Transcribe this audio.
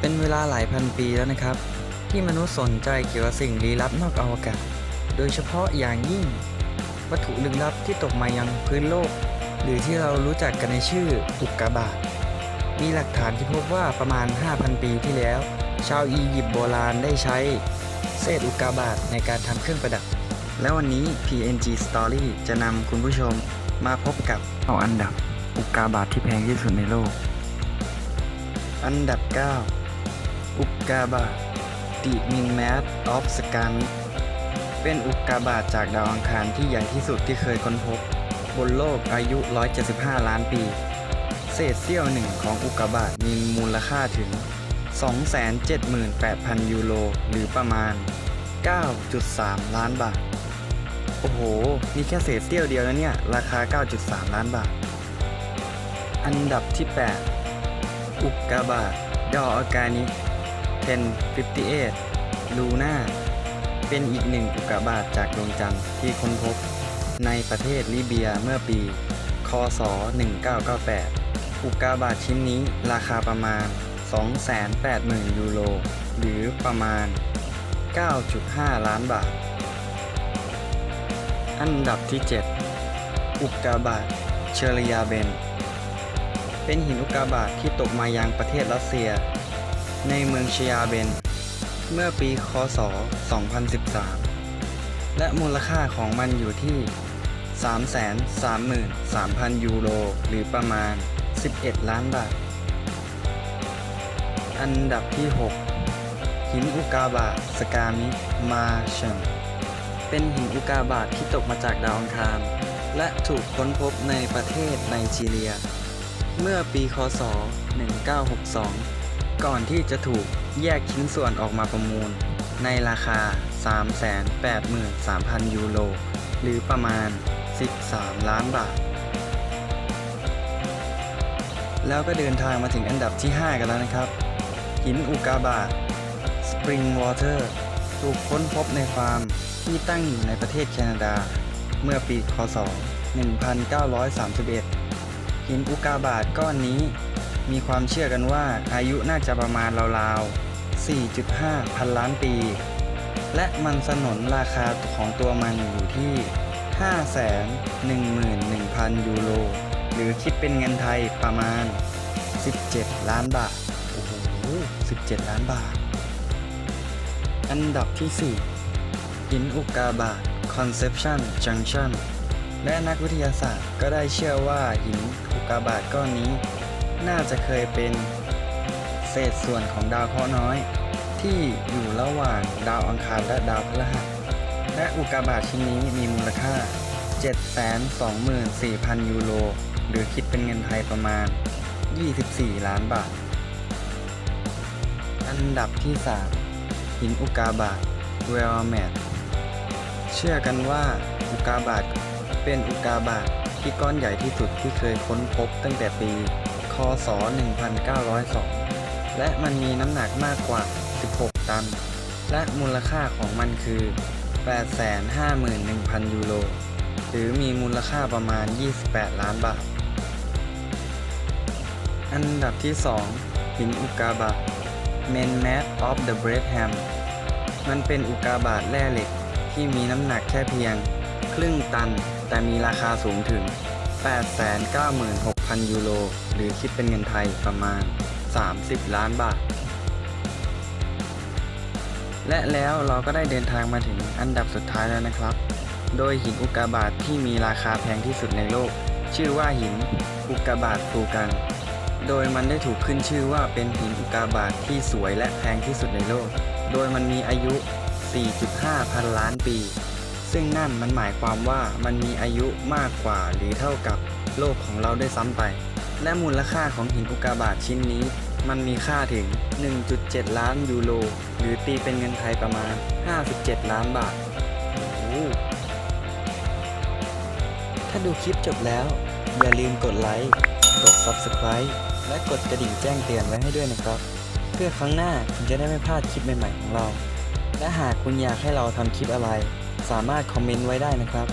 เป็นเวลาหลายพันปีแล้วนะครับ ที่มนุษย์สนใจเกี่ยวกับสิ่งลี้ลับนอกอวกาศ โดยเฉพาะอย่างยิ่ง วัตถุลึกลับที่ตกมายังพื้นโลก หรือที่เรารู้จักกันในชื่ออุกกาบาตมีหลักฐานที่พบว่าประมาณ 5,000 ปีที่แล้ว ชาวอียิปต์โบราณได้ใช้ เศษอุกกาบาตในการทำเครื่องประดับ และวันนี้ PNG Story จะนำคุณผู้ชมมาพบกับเอาอันดับอุกกาบาตที่แพงที่สุดในโลก อันดับ 9 อุกกาบาต The Min Mass of s c a n เป็นอุกกาบาตจากดาวอังคารที่ใหญ่ที่สุดที่เคยค้นพบ บนโลกอายุ 175 ล้านปี เศษเสี้ยวหนึ่งของอุกกาบาตมีมูลค่าถึง 278,000 ยูโรหรือประมาณ 9.3 ล้านบาท โอ้โห นี่แค่เศษเสี้ยวเดียวแล้วเนี่ย ราคา 9.3 ล้านบาท อันดับที่ 8 อุกกาบาตดออากานิ 1058 ลูน่า เป็นอีกหนึ่งอุกกาบาตจากดวงจันทร์ที่ค้นพบ ในประเทศลิเบียเมื่อปี คศ 1998 อุกกาบาตชิ้นนี้ราคาประมาณ 280,000 ยูโร หรือประมาณ 9.5 ล้านบาท อันดับที่ 7 อุกกาบาตเชอริยาเบน เป็นหินอุกกาบาตที่ตกมายังประเทศรัสเซีย ในเมืองเชียาเบน เมื่อปีคศ 2013 และมูลค่าของมันอยู่ที่ 333,000 ยูโร หรือประมาณ 11 ล้านบาท อันดับที่ 6 หินอุกาบาตสกามิมาเชนเป็นหินอุกาบาตที่ตกมาจากดาวอังคาร และถูกค้นพบในประเทศไนจีเรีย เมื่อปีคศ 1962 ก่อนที่จะถูกแยกชิ้นส่วนออกมาประมูล ในราคา 383,000 ยูโร หรือประมาณ 13 ล้านบาท แล้วก็เดินทางมาถึงอันดับที่ 5 กันแล้วนะครับ หินอุกาบาต Spring Water ถูกค้นพบในฟาร์มที่ตั้งอยู่ในประเทศแคนาดา เมื่อปี คศ 1931 หินอุกาบาตก้อนนี้ มีความเชื่อกันว่าอายุน่าจะประมาณราวๆ 4.5 พันล้านปี และมันสนนราคาของตัวมันอยู่ที่ 511,000 ยูโร หรือคิดเป็นเงินไทยประมาณ 17 ล้านบาท โอ้โห 17 ล้านบาท อันดับที่ 4 หินอุกกาบาต Conception Junction และนักวิทยาศาสตร์ก็ได้เชื่อว่าหินอุกกาบาตก้อนนี้ น่าจะเคยเป็นเศษส่วนของดาวเคราะห์น้อย ที่อยู่ระหว่างดาวอังคารและดาวพฤหัส และอุกกาบาตชิ้นนี้มีมูลค่า 724,000 ยูโร หรือคิดเป็นเงินไทยประมาณ 24 ล้านบาท อันดับที่ 3 หินอุกกาบาตเวลแมทเชื่อกันว่าอุกกาบาตเป็นอุกกาบาตที่ก้อนใหญ่ที่สุดที่เคยค้นพบตั้งแต่ปี ศ 1902 และมันมีน้ำหนักมากกว่า 16 ตัน และมูลค่าของมันคือ 851,000 ยูโร หรือมีมูลค่าประมาณ 28 ล้านบาท อันดับที่ 2 หินอุกาบาต Men Mass of the Bretham มันเป็นอุกกาบาตแร่เหล็กที่มีน้ำหนักแค่เพียง ครึ่งตันแต่มีราคาสูงถึง 896,000 ยูโร หรือคิดเป็นเงินไทยประมาณ 30 ล้านบาท และแล้วเราก็ได้เดินทางมาถึงอันดับสุดท้ายแล้วนะครับ โดยหินอุกกาบาตที่มีราคาแพงที่สุดในโลก ชื่อว่าหินอุกกาบาตฟูกัง โดยมันได้ถูกขึ้นชื่อว่าเป็นหินอุกกาบาตที่สวยและแพงที่สุดในโลก โดยมันมีอายุ 4.5 พันล้านปี ซึ่งนั่นมันหมายความว่ามันมีอายุมากกว่าหรือเท่ากับโลกของเราได้วยซ้ำไป และมูลค่าของหินอุกกาบาตชิ้นนี้ มันมีค่าถึง 1.7 ล้านยูโร หรือตีเป็นเงินไทยประมาณ 57 ล้านบาท ถ้าดูคลิปจบแล้ว อย่าลืมกดไลค์ กด Subscribe และกดกระดิ่งแจ้งเตือนไว้ให้ด้วยนะครับ เพื่อครั้งหน้าคุณจะได้ไม่พลาดคลิปใหม่ๆของเรา และหากคุณอยากให้เราทำคลิปอะไร สามารถคอมเมนต์ไว้ได้นะครับ